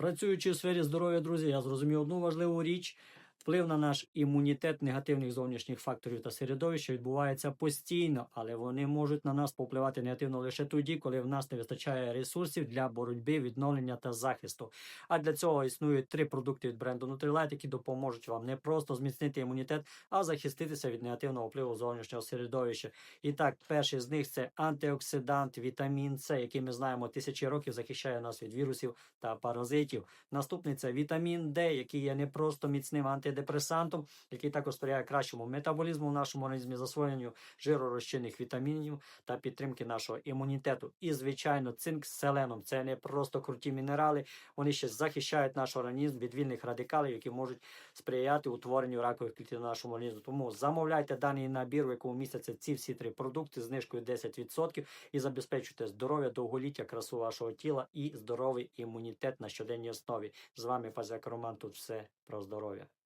Працюючи у сфері здоров'я, друзі, я зрозумів одну важливу річ. Вплив на наш імунітет негативних зовнішніх факторів та середовища відбувається постійно, але вони можуть на нас повпливати негативно лише тоді, коли в нас не вистачає ресурсів для боротьби, відновлення та захисту. А для цього існують три продукти від бренду Nutrilite, які допоможуть вам не просто зміцнити імунітет, а захиститися від негативного впливу зовнішнього середовища. І так, перший з них це антиоксидант, вітамін С, який ми знаємо тисячі років захищає нас від вірусів та паразитів. Наступний це вітамін Д, який є не просто міцним антидепресантом, який також сприяє кращому метаболізму в нашому організмі, засвоєнню жиророзчинних вітамінів та підтримки нашого імунітету. І, звичайно, цинк з селеном це не просто круті мінерали, вони ще захищають наш організм від вільних радикалів, які можуть сприяти утворенню ракових клітин в нашому організму. Тому замовляйте даний набір, в якому містяться ці всі три продукти знижкою 10% і забезпечуйте здоров'я, довголіття, красу вашого тіла і здоровий імунітет на щоденній основі. З вами Пазяк Роман. Тут все про здоров'я.